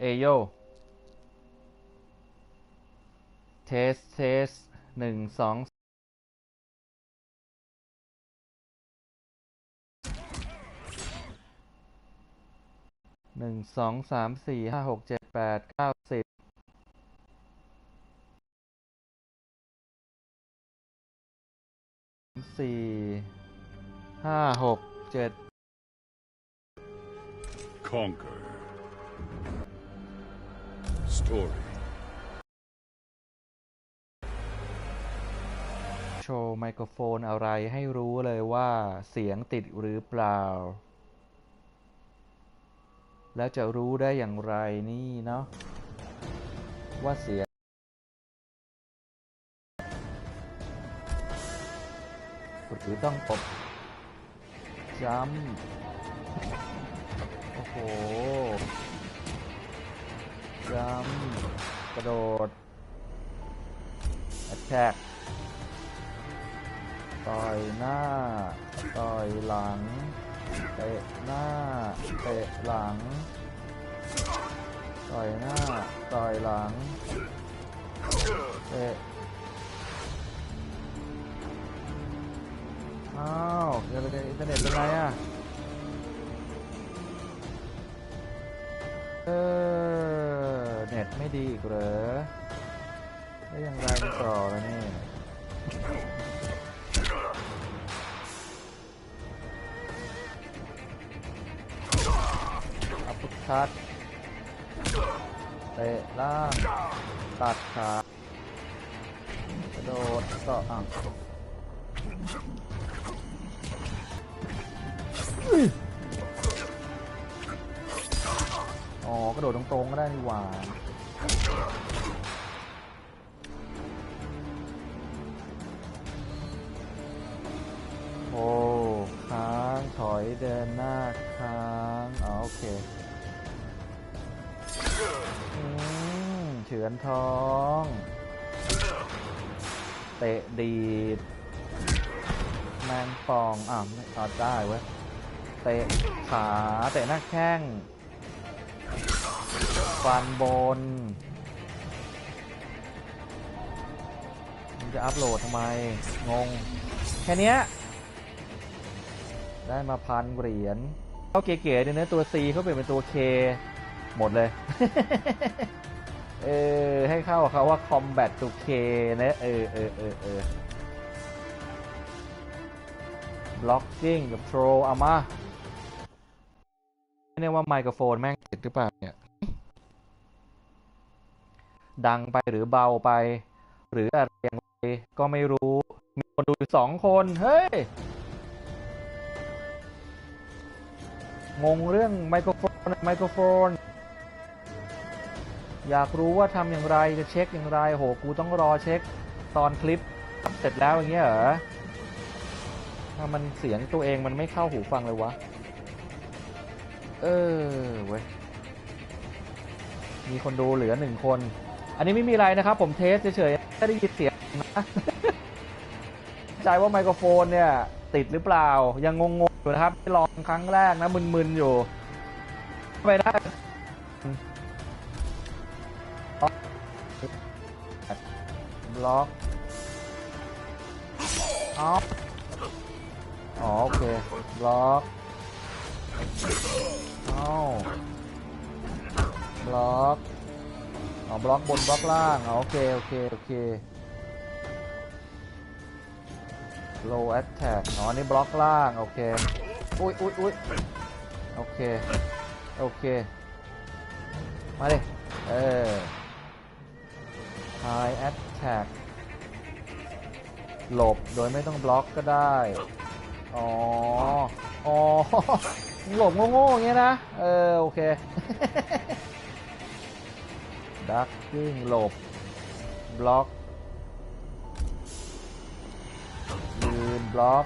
เอโยเทส เทสหนึ่งสองหนึ่งสองสามสี่ห้าหกเจ็ดแปดเก้าสิบสี่ห้าหกเจ็ด Conquer. Story. โชว์ไมโครโฟนอะไรให้รู้เลยว่าเสียงติดหรือเปล่า แล้วจะรู้ได้อย่างไรนี่เนาะว่าเสียงหรือต้องกดจัมป์โอ้โห จัมกระโดด attack ต่อยหน้า ต่อยหลัง เตะหน้า เตะหลัง ต่อยหน้า ต่อยหลัง เตะ อ้าวเดี๋ยวอินเทอร์เน็ตเป็นไรอะ เออ ไม่ดีอีกเหรอได้ยังไงต่อแล้วนี่อัปเปอร์คัตเตะล่างตัดขากระโดดก็อะอ๋อกระโดดตรงๆก็ได้นี่หว่า โอ้ค้างถอยเดินหน้าค้างอ๋อโอเคอืมเฉือนท้อง เตะดีดแมงปองอะไม่เอาได้เว้ย เตะขา เตะหน้าแข้ง ฟันบนมันจะอัพโหลดทำไม งง แค่นี้ได้มาพันเหรียญเขาเก๋ๆด้วยนะตัว C เขาเปลี่ยนเป็นตัว K หมดเลย เออ ให้เข้ากับเขาว่า combat to K นะเออเออเออเออ blocking กับ throw เอามา ไม่แน่ว่าไมโครโฟนแม่งติดหรือเปล่าเนี่ย ดังไปหรือเบาไป หรืออะไรอย่างไรก็ไม่รู้ มีคนดูอยู่สองคน เฮ้ย งงเรื่องไมโครโฟน ไมโครโฟน อยากรู้ว่าทำอย่างไรจะเช็คอย่างไรโหกูต้องรอเช็คตอนคลิปเสร็จแล้วอย่างเงี้ยเหรอถ้ามันเสียงตัวเองมันไม่เข้าหูฟังเลยวะ เออเว้ยมีคนดูเหลือหนึ่งคน อันนี้ไม่มีอะไรนะครับ ผมเทสเฉยๆแค่ได้ยินเสียงนะใจว่าไมโครโฟนเนี่ย ติดหรือเปล่า ยังงงๆอยู่นะครับลองครั้งแรกนะมึนๆอยู่ไปได้บล็อกเอาอ๋อโอเคบล็อกเอาบล็อก อ๋อบล็อกบนบล็อกล่างอ๋อโอเค โอเค โอเค low attack อ๋อนี่บล็อกล่าง โอเค อุ้ยอุ้ยอุ้ยโอเค โอเค มาดิ เออ high attack หลบโดยไม่ต้องบล็อกก็ได้ อ๋อ อ๋อ หลบโง่ๆอย่างเงี้ยนะ เออ โอเค ducking หลบบล็อกยืนบล็อก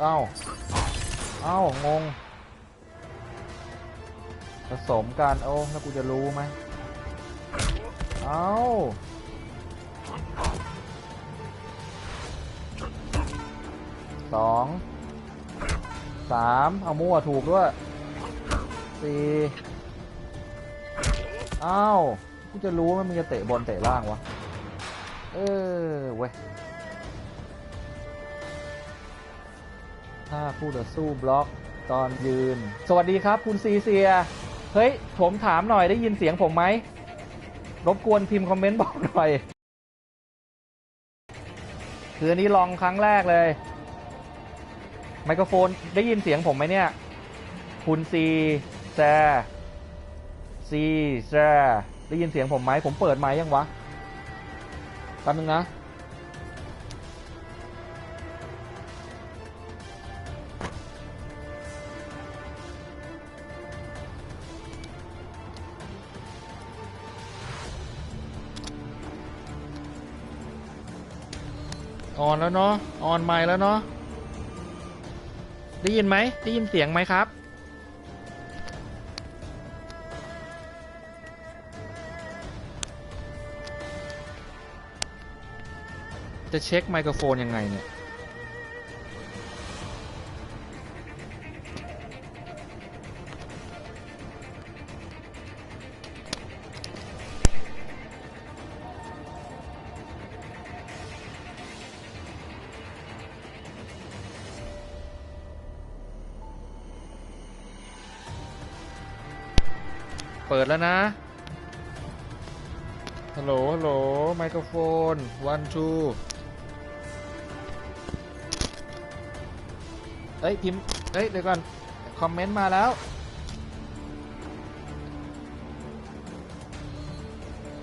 เอ้า เอ้า งง ผสมกัน โอ้ แล้วกูจะรู้ไหม เอ้าสองสามเอามั่วถูกด้วยสี่ อ้าวกูจะรู้ว่ามึงจะเตะบอลเตะล่างวะ เออเว้ยถ้าคู่ต่อสู้บล็อกตอนยืน สวัสดีครับคุณซีเซีย เฮ้ย ผมถามหน่อยได้ยินเสียงผมไหม รบกวนพิมพ์คอมเมนต์บอกหน่อย คืออันนี้ลองครั้งแรกเลย ไมโครโฟนได้ยินเสียงผมไหมเนี่ย คุณซีแซ ซีแซได้ยินเสียงผมไหมผมเปิดไมค์ยังวะแป๊บนึงนะ ออนแล้วเนาะ ออนไมค์แล้วเนาะ ได้ยินไหม ได้ยินเสียงไหมครับ จะเช็คไมโครโฟนยังไงเนี่ยเปิดแล้วนะ ฮัลโหล ฮัลโหล ไมโครโฟน one two เอ้ยพิมพ์เอ้ยเดี๋ยวก่อน คอมเมนต์มาแล้ว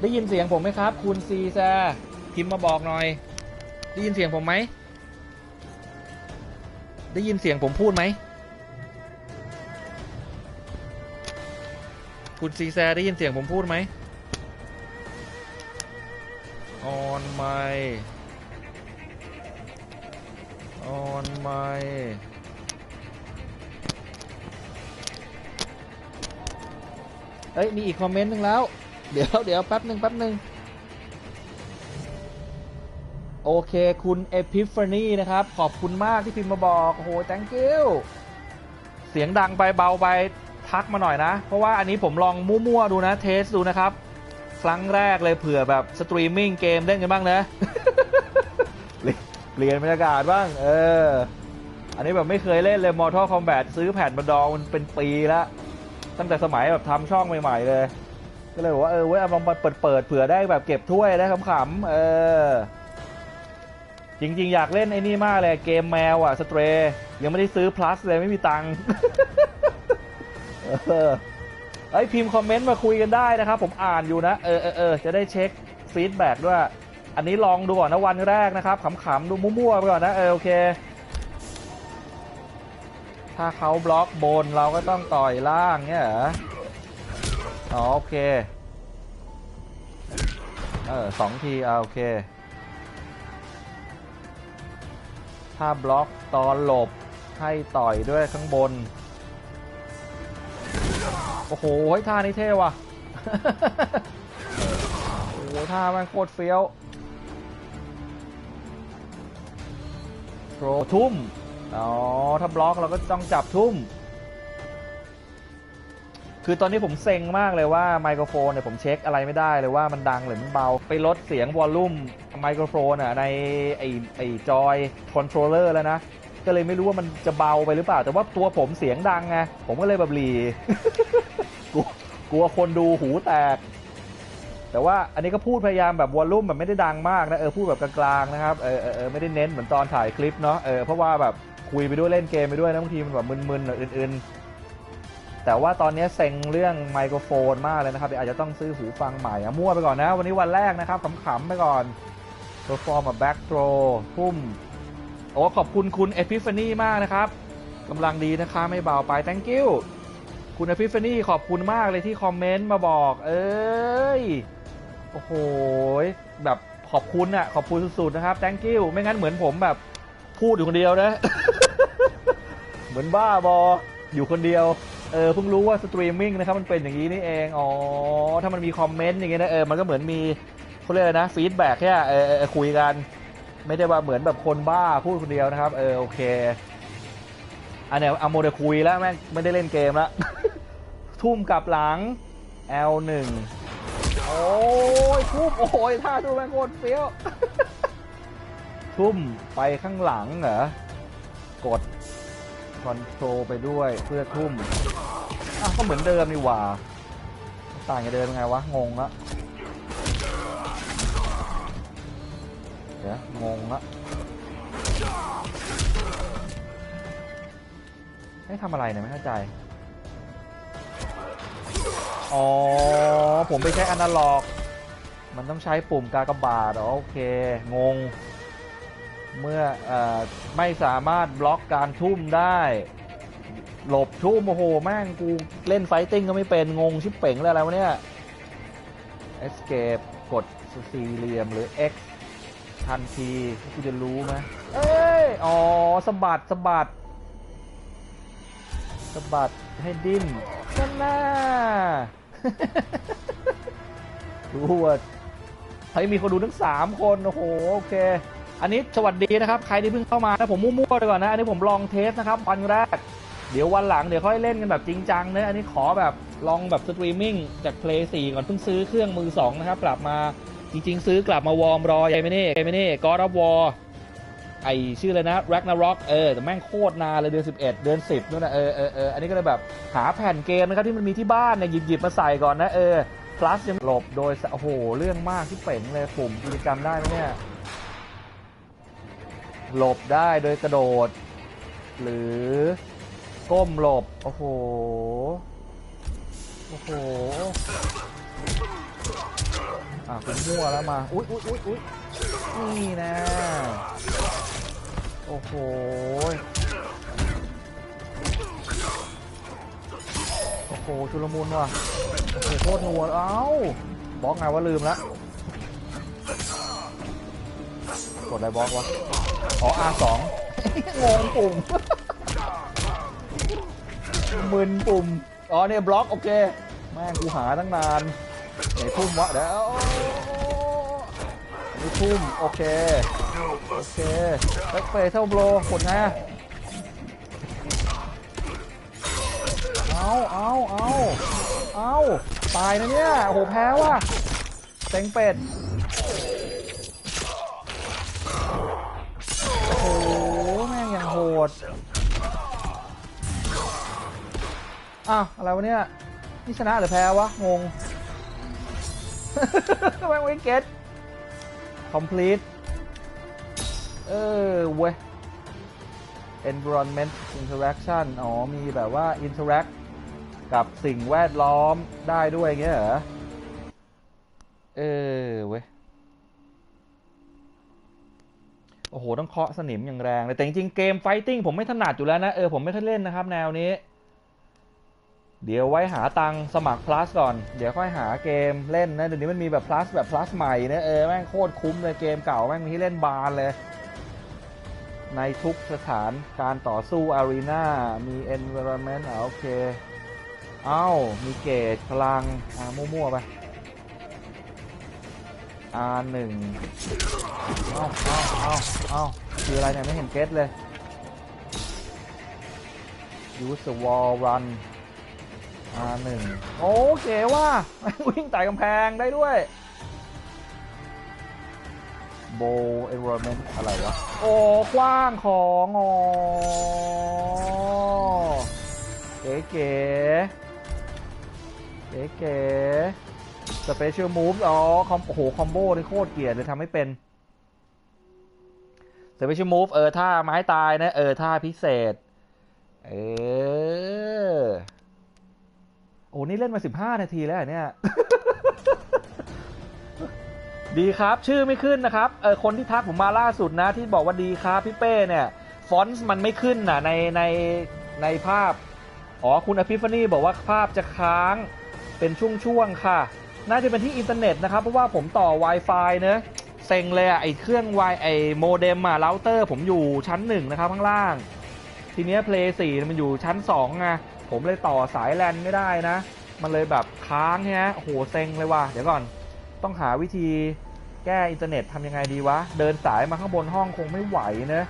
ได้ยินเสียงผมไหมครับ คุณซีแซพิมพ์มาบอกหน่อย ได้ยินเสียงผมไหม ได้ยินเสียงผมพูดไหม คุณซีแซได้ยินเสียงผมพูดไหมออนไมออนไม เอ้ยมีอีกคอมเมนต์หนึ่งแล้ว เดี๋ยวเดี๋ยวแป๊บหนึ่งแป๊บหนึ่งโอเคคุณเอพิฟานีนะครับ ขอบคุณมากที่พิมพ์มาบอกโอ้โห thank you เสียงดังไปเบาไปทักมาหน่อยนะ เพราะว่าอันนี้ผมลองมั่วๆดูนะเทสดูนะครับ ครั้งแรกเลยเผื่อแบบสตรีมมิ่งเกมเล่นกันบ้างนะเปลี่ยนบรรยากาศบ้าง เออ อันนี้แบบไม่เคยเล่นเลย Mortal Kombat ซื้อแผ่นมาดองมันเป็นปีแล้ว ตั้งแต่สมัยแบบทำช่องใหม่ๆเลย ก็เลยบอกว่าเออเว้ยเอาลองมาเปิดๆเผื่อได้แบบเก็บถ้วยได้ขำๆเออจริง ๆ อยากเล่นไอ้นี่มากเลยเกมแมวอะสเตรย์ยังไม่ได้ซื้อ plus เลยไม่มีตังค์เออไอยพิมพ์คอมเมนต์มาคุยกันได้นะครับ ผมอ่านอยู่นะ เออเออเออจะได้เช็คฟีดแบ็กด้วย อันนี้ลองดูก่อนนะวันแรกนะครับขำๆดูมั่วๆไปก่อนนะเออโอเค ถ้าเขาบล็อกบนเราก็ต้องต่อยล่างเนี่ยเหรออ๋อโอเค เออสองทีอ่าโอเค ถ้าบล็อกตอนหลบให้ต่อยด้วยข้างบน โอ้โหท่านี้เท่ว่ะ โอ้โหท่ามันโคตรเฟี้ยวโปรทุ่ม อ๋อ ถ้าบล็อกเราก็ต้องจับทุ่ม คือตอนนี้ผมเซ็งมากเลยว่าไมโครโฟนเนี่ยผมเช็คอะไรไม่ได้เลยว่ามันดังหรือมันเบา ไปลดเสียงวอลลุ่มไมโครโฟนอะในไอไอจอยคอนโทรลเลอร์แล้วนะ ก็เลยไม่รู้ว่ามันจะเบาไปหรือเปล่า แต่ว่าตัวผมเสียงดังไง ผมก็เลยแบบหลีกลัวกลัวคนดูหูแตก แต่ว่าอันนี้ก็พูดพยายามแบบวอลลุ่มแบบไม่ได้ดังมากนะเออพูดแบบกลางๆนะครับเออเออเออไม่ได้เน้นเหมือนตอนถ่ายคลิปเนาะเออเพราะว่าแบบ คุยไปด้วยเล่นเกมไปด้วยนะบางทีมันแบบมึนๆหน่อยอื่นๆ แต่ว่าตอนนี้เซ็งเรื่องไมโครโฟนมากเลยนะครับเดี๋ยวอาจจะต้องซื้อหูฟังใหม่อะมั่วไปก่อนนะ วันนี้วันแรกนะครับขำๆไปก่อน perform a back throw ทุ่มโอ้ขอบคุณคุณเอพิฟานีมากนะครับกำลังดีนะคะไม่เบาไป thank you คุณเอพิฟานีขอบคุณมากเลยที่คอมเมนต์มาบอก เอ้ย โอ้โห แบบขอบคุณอะขอบคุณสุดๆนะครับ thank you ไม่งั้นเหมือนผมแบบพูดอยู่คนเดียวนะ เหมือนบ้าบอ อยู่คนเดียว เออเพิ่งรู้ว่าสตรีมมิ่งนะครับมันเป็นอย่างนี้นี่เอง อ๋อ ถ้ามันมีคอมเมนต์อย่างเงี้ยนะ เออ มันก็เหมือนมีเขาเรียกอะไรนะฟีดแบ็กแค่เออเออคุยกัน ไม่ได้ว่าเหมือนแบบคนบ้าพูดคนเดียวนะครับ เออ โอเค อันเนี้ยเอาโมเดลคุยแล้วแม่งไม่ได้เล่นเกมล้วทุ่มกลับหลัง L1 โอ้ยทุ่มโอ้ยท่าดูแม่งโคตรเฟี้ยว ทุ่มไปข้างหลังเหรอกด คอนโทรลไปด้วยเพื่อทุ่มอ้าวก็เหมือนเดิมนี่หว่า ต่างจากเดิมยังไงวะ งงละเดี๋ยวงงละให้ทำอะไรเนี่ยไม่เข้าใจ อ๋อ ผมไปใช้อนาล็อก มันต้องใช้ปุ่มกากบาทโอเค งง เมื่ออไม่สามารถบล็อกการทุ่มได้ หลบทุ่มโอ้โหแม่งกูเล่นไฟติ้งก็ไม่เป็นงงชิบเป่งเลยอะไรวะเนี่ย escape กดสี่เหลี่ยมหรือ X ทันทีกูจะรู้ไหมเอ้ยอ๋อสบัดสบัดสบัดให้ดิ้นนั่นน่าดูว่าเฮ้ยมีคนดูทั้งสามคน โอ้โห โอเค อันนี้สวัสดีนะครับ ใครที่เพิ่งเข้ามานะผมมั่วๆไปก่อนนะ อันนี้ผมลองเทสนะครับวันแรก เดี๋ยววันหลังเดี๋ยวค่อยเล่นกันแบบจริงจังเนะอันนี้ขอแบบลองแบบสตรีมมิ่งจาก Play 4 ก่อนเพิ่งซื้อเครื่องมือ2นะครับกลับมาจริง ๆ ซื้อกลับมาวอร์มรอยังไม่นี่ยังไม่นี่กอร์วอร์ไอชื่ออะไรนะ Ragnarok เออแต่แม่งโคตรนานเลยเดือน 11 เดือน 10นู่นนะเออเออเอออันนี้ก็เลยแบบหาแผ่นเกมนะครับที่มันมีที่บ้านเนี่ยหยิบหยิบมาใส่ก่อนนะเออ plus ยังหลบโดยโอ้โหเรื่องมากที่เป่งเลยปุ่มกิจกรรมได้ไหมเนี่ย หลบได้โดยกระโดด หรือก้มหลบ โอ้โห โอ้โหอะคุณมั่วแล้วมา อุ๊ยอุ๊ยอุ๊ยอุ๊ยนี่นะ โอ้โหโอ้โหชุลมุนว่ะโอ้โหโคตรนัวเอ้าบล็อกไงว่าลืมละ กดอะไรบล็อกวะ อ๋อ R2 งงปุ่ม มึนปุ่ม อ๋อเนี่ยบล็อกโอเค แม่งกูหาตั้งนานไหนทุ่มวะเดี๋ยวนี่ทุ่มโอเค โอเคแบ็คเฟสเท่าโบรกดไงเอาเอาเอาเอาตายนะเนี่ย โอ้โหแพ้ว่ะเต็งเป็ด โอ้โห แม่งอย่างโห ดอ้าวอะไรวะเนี่ยนี่ชนะหรือแพ้วะ งงแม่งไม่เก็ต complete เออเว้ย environment interaction อ๋อ มีแบบว่า interact กับสิ่งแวดล้อมได้ด้วยเงี้ยเหรอ เออเว้ย โอ้โหต้องเคาะสนิมอย่างแรงเลยแต่จริงๆเกมไฟติ้งผมไม่ถนัดอยู่แล้วนะ เออผมไม่ค่อยเล่นนะครับแนวนี้ เดี๋ยวไว้หาตังสมัคร plus ก่อน เดี๋ยวค่อยหาเกมเล่นนะเดี๋ยวนี้มันมีแบบ plus แบบ plus ใหม่นะเออแม่งโคตรคุ้มเลยเกมเก่าแม่งมีให้เล่นบานเลย ในทุกสถานการต่อสู้อารีนามี environment อะโอเค เอ้ามีเกจพลังอ่ามั่วๆไป R1 เอ้าเอ้าเอ้าเอ้าคืออะไรเนี่ย ไม่เห็นเก็ตเลย use the wall run R1 โอเคว่า วิ่งไต่กำแพงได้ด้วย bow environment อะไรวะ โอ้กว้างของอ๋อเก๋เก๋เก๋เก๋ special move อ๋อคอมโอ้โหคอมโบนี่โคตรเกลียดเลยทำไม่เป็น special move เออท่าไม้ตายนะ เออท่าพิเศษ เออ โอ้นี่เล่นมา15นาทีแล้วเนี่ย ดีครับชื่อไม่ขึ้นนะครับ เออคนที่ทักผมมาล่าสุดนะ ที่บอกว่าดีครับพี่เป้เนี่ย ฟอนต์มันไม่ขึ้นน่ะในในในภาพ อ๋อคุณอภิฟานี่บอกว่าภาพจะค้างเป็นช่วงๆค่ะ น่าจะเป็นที่อินเทอร์เน็ตนะครับ เพราะว่าผมต่อ Wi-Fi เนอะเซ็งเลยอะไอเครื่อง Wi ไอโมเด็มอะเราเตอร์ผมอยู่ชั้นหนึ่งนะครับข้างล่าง ทีเนี้ย Play 4มันอยู่ชั้น2ไงผมเลยต่อสายแลนไม่ได้นะ มันเลยแบบค้างฮะโอ้โหเซ็งเลยว่ะเดี๋ยวก่อน ต้องหาวิธีแก้อินเทอร์เน็ตทำยังไงดีวะ เดินสายมาข้างบนห้องคงไม่ไหวเนอะ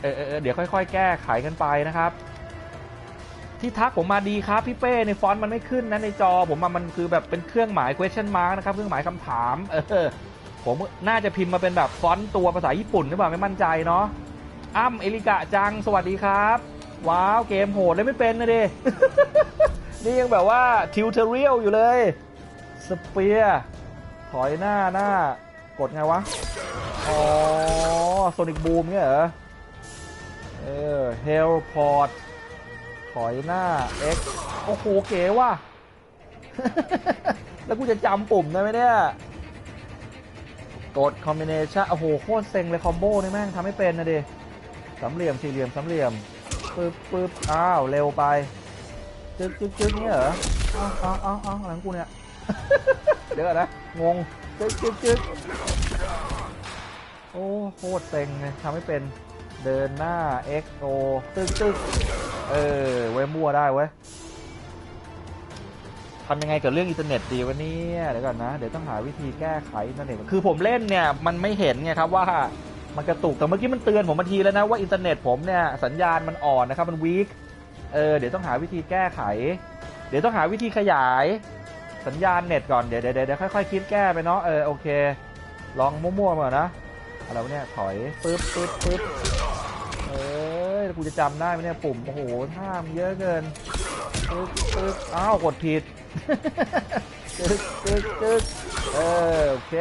เออเออเดี๋ยวค่อย ๆ แก้ไขกันไปนะครับ ที่ทักผมมาดีครับพี่เป้ในฟอนต์มันไม่ขึ้นนะในจอผมมันคือแบบเป็นเครื่องหมาย question mark นะครับเครื่องหมายคำถามเออผมน่าจะพิมพ์มาเป็นแบบฟอนต์ตัวภาษาญี่ปุ่นหรือเปล่าไม่มั่นใจเนาะอ้ำเอลิกะจังสวัสดีครับ ว้าวเกมโหดเลยไม่เป็นนะดินี่ยังแบบว่าทิวเทอเรียลอยู่เลยสเปียร์ถอยหน้าหน้ากดไงวะ อ๋อโซนิกบูมเนี่ยเหรอ เออเฮลพอร์ต ถอยหน้า X โอ้โหเก๋ว่ะ แล้วกูจะจำปุ่มได้ไหมเนี่ย กดคอมบิเนชันโอ้โหโคตรเซ็งเลยคอมโบนี่แม่งทำไม่เป็นนะดิสามเหลี่ยมสี่เหลี่ยมสามเหลี่ยมปึ๊บปึ๊บอ้าว เร็วไปจึ๊กจึ๊กจึ๊กนี่เหรออ้าเอ้าเอ้าเอ้าอะไรของกูเนี่ย เดี๋ยวก่อนนะ งงจึ๊กจึ๊กจึ๊กโอ้โคตรเซ็งเลยทำไม่เป็นเดินหน้า X O ตึ๊กตึ๊ก เออไว้ยมั่วได้เว้ยทำยังไงกับเรื่องอินเทอร์เน็ตดีวะเนี่ยเดี๋ยวก่อนนะ เดี๋ยวต้องหาวิธีแก้ไขอินเทอร์เน็ตคือผมเล่นเนี่ยมันไม่เห็นไงครับว่ามันกระตุกแต่เมื่อกี้มันเตือนผมมาทีแล้วนะว่าอินเทอร์เน็ตผมเนี่ยสัญญาณมันอ่อนนะครับมันวีคเออเดี๋ยวต้องหาวิธีแก้ไข เดี๋ยวต้องหาวิธีขยาย สัญญาณเน็ตก่อนเดี๋ยวเดี๋ยวเดี๋ยวค่อยๆคิดแก้ไปเนาะเออโอเค ลองมั่วๆมาก่อนนะอะไรเนี่ยถอยปึ๊บปึ๊บปึ๊บ กูจะจำได้ไหมเนี่ยปุ่มโอ้โหท่ามนเยอะเกินตึ๊กตึ๊กอ้าวกดผิดตึ๊กตึ๊กตึ๊กเออโอเค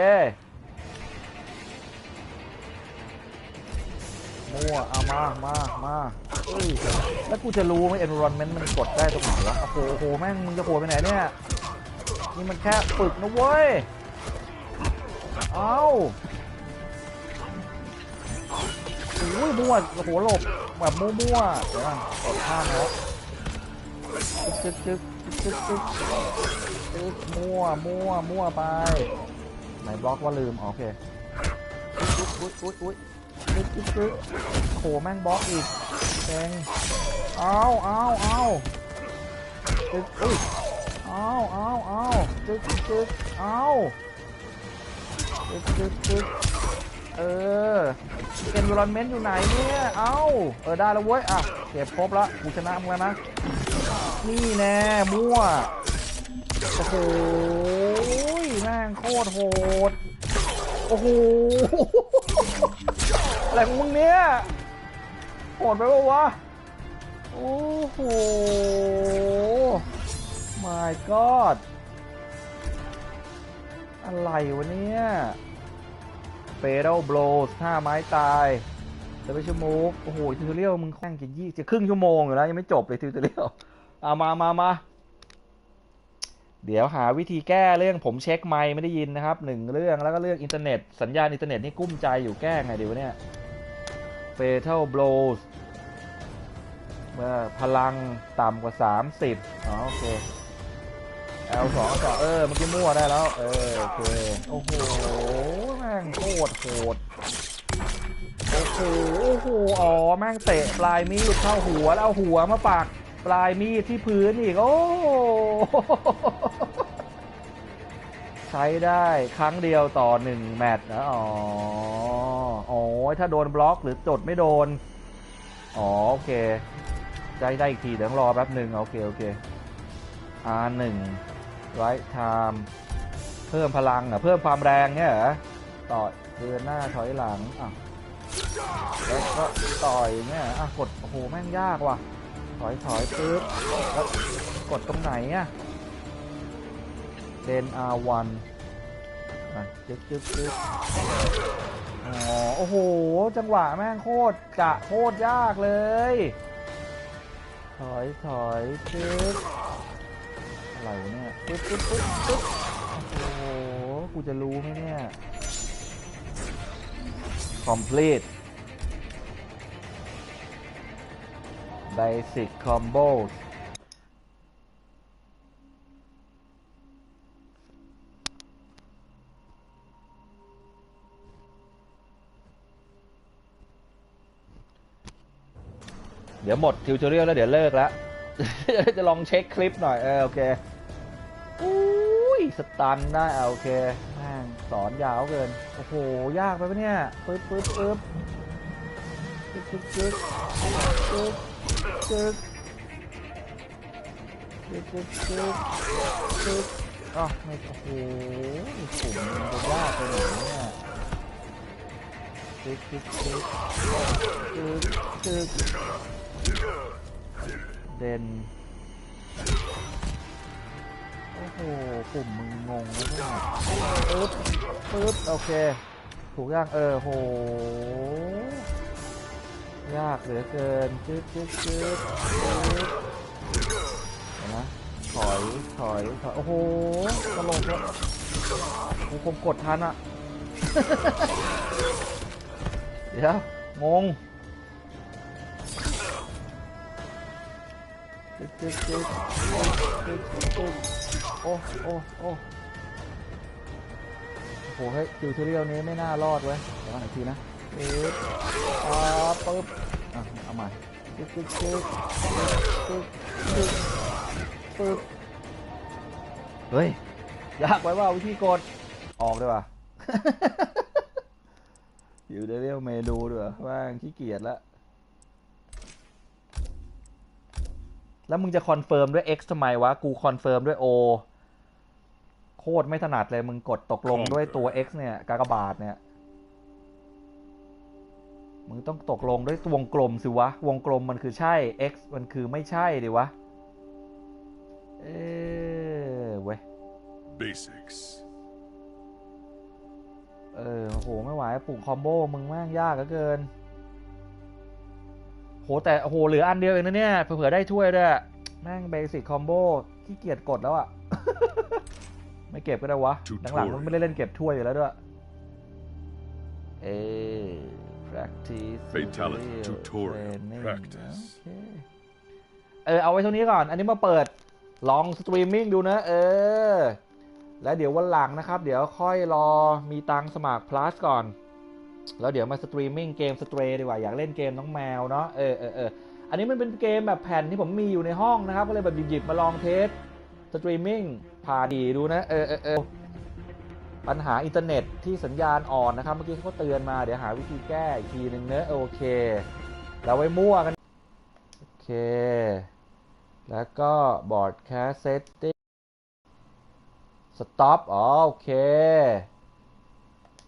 มั่วเอามามามาเอ้ยแล้วกูจะรู้ไหม environment มันกดได้ตรงไหนวะโอ้โหโอ้โหแม่งมึงจะโผล่ไปไหนเนี่ยนี่มันแค่ฝึกนะเว้ยเอ้าโอ้ยมั่วโอ้โหหลบแบบมั่วๆเดี๋ยวก่อนกดข้ามแล้วจึ๊กจึ๊กจึ๊กจึ๊กจึ๊กจึ๊กมั่วมั่วมั่วไปไหนบล็อกว่าลืมอ๋อโอเคอุ๊ยอุ๊ยอุ๊ยอุ๊ยจึ๊กจึ๊กจึ๊กโอ้โหแม่งบล็อกอีกเซ็งเอาเอาเอาจึ๊กอุ้ยเอาเอาเอาจึ๊กจึ๊กจึ๊กเอาจึ๊กจึ๊กจึ๊ก เออเอ็นว r รอนเมนต์อยู่ไหนเนี่ย เอ้า เออได้แล้วเว้ย อะ เก็บครบละกูชนะมึงแล้วนะ นี่แน่มั่ว โอ้โหแม่งโคตรโหด โอ้โห อะไรของมึงเนี่ย โหดไปปะวะ โอ้โห my god อะไรวะเนี่ย เฟเดลโบลท่าไม้ตายจะไปชั่วโมงโอ้โหทิวเทเรียลมึงแข่งจะยี่จะครึ่งชั่วโมงอยู่แล้ว ยังไม่จบเลยทิวเทเรียลเอามามามาเดี๋ยวหาวิธีแก้เรื่องผมเช็คไมค์ไม่ได้ยินนะครับหนึ่งเรื่องแล้วก็เรื่องอินเทอร์เน็ต สัญญาณอินเทอร์เน็ตนี่กุ้มใจอยู่แก้ไงดีวะเนี่ย Fatal Blows เมื่อพลังต่ำกว่า 30 อ๋อ โอเค เอ L สองสองเออเมื่อกี้มั่วได้แล้ว เออโอเคโอ้โหแม่งโคตรโหดโอ้โหโอ้โหอ๋อแม่งเตะปลายมีดเข้าหัวแล้วเอาหัวมาปักปลายมีดที่พื้นอีกโอ้ใช้ได้ครั้งเดียวต่อหนึ่งแมตช์นะอ๋อโอ้ยถ้าโดนบล็อกหรือจดไม่โดน อ๋อโอเคได้ได้อีกทีเดี๋ยวรอแป๊บหนึ่งโอเคโอเคอ่าหนึ่ง ไว้ไทม์เพิ่มพลังอะเพิ่มความแรงเนี่ยเหรต่อยเดินหน้าถอยหลังอะแล้วก็ต่อยเนี่ยอะกดโอ้โหแม่งยากว่ะ ถอยถอยปึ๊บแล้วกดตรงไหนอะเดนอาวันอะจึ๊บจึ๊บจึ๊บอ๋อโอ้โห จังหวะแม่งโคตรกะโคตรยากเลย ถอยถอยจึ๊บ อยเนี่ยปึ๊บปึ๊บปึ๊บปึ๊บโอ้โห กูจะรู้ไหมเนี่ย complete basic combos เดี๋ยวหมดทิวทอเรียลแล้วเดี๋ยวเลิกแล้ว จะลองเช็คคลิปหน่อย เออโอเค สตันได้อะโอเคแม่งสอนยาวเกิน โอ้โห ยากไปปะเนี่ยปึ๊บปึ๊บปึ๊บจึ๊กจึ๊กจึ๊กจึ๊กจึ๊กจึ๊กจึ๊กจึ๊กจึ๊กอ๋อไม่โอ้โหปุ่มมันจะยากไปหน่อยเนี่ยจึ๊กจึ๊กจึ๊กจึ๊กจึ๊กเด่นโอ้โหปุ่มมึงงงแล้วเนี่ยปึ๊บปึ๊บโอเค ถูกย่างเออโห ยากเหลือเกินจึ๊ดจึ๊ดจึ๊ดจึ๊ดเห็นไหมถอยถอยถอยโอ้โหตลกเลยกูคงกดทันอะเดี๋ยวงงจึ๊ดจึ๊ดจึ๊ดจึ๊ดจึ๊ด โอ้โอ้โอ้โอ้โหเฮ้ยติวเทอเรียลนี้ไม่น่ารอดเว้ยเดี๋ยวก่อนอีกทีนะปึ๊บอ่าปึ๊บอะเอาใหม่ปึ๊บปึ๊บปึ๊บปึ๊บปึ๊บปึ๊บเฮ้ยยากไว้ว่าวิธีกดออกด้วยว่ะอยู่ได้เรียกเมนูด้วยว่างขี้เกียจแล้วแล้วมึงจะคอนเฟิร์มด้วย X ทำไมวะ กูคอนเฟิร์มด้วย O โคตรไม่ถนัดเลยมึงกดตกลงด้วยตัว X เนี่ยกากบาทเนี่ย มึงต้องตกลงด้วยวงกลมสิวะ วงกลมมันคือใช่ x มันคือไม่ใช่ดิวะ เออเว้ย Basics. เออโหไม่ไหวปลูกคอมโบมึงแม่งยากเหลือเกิน โหแต่โหเหลืออันเดียวเองนะเนี่ย เผื่อๆได้ถ้วยด้วย แม่งเบสิ c คอมโบขี้เกียจกดแล้วอะ ไม่เก็บก็ได้วะ หลังๆมึงไม่ได้เล่นเก็บถ้วยอยู่แล้วด้วย เอ practice Fatality tutorial tutorial training practice. โอเคเออ เอาไว้เท่านี้ก่อน อันนี้มาเปิด ลองสตรีมมิ่งดูนะ เออ แล้วเดี๋ยววันหลังนะครับ เดี๋ยวค่อยรอมีตังค์สมัคร plus ก่อน แล้วเดี๋ยวมาสตรีมมิ่งเกมสเตรดีกว่า อยากเล่นเกมน้องแมวเนาะ เออเออเอออันนี้มันเป็นเกมแบบแผ่นที่ผมมีอยู่ในห้องนะครับ ก็เลยแบบหยิบๆมาลองเทสสตรีมมิ่ง ผ่าดีดูนะเออเออเออปัญหาอินเทอร์เน็ตที่สัญญาณอ่อนนะครับ เมื่อกี้เขาเตือนมาเดี๋ยวหาวิธีแก้อีกทีหนึ่งเนอะโอเค เราไว้มั่วกัน โอเค แล้วก็บอร์ดแคสเซตติ้งสต็อปอ๋อโอเค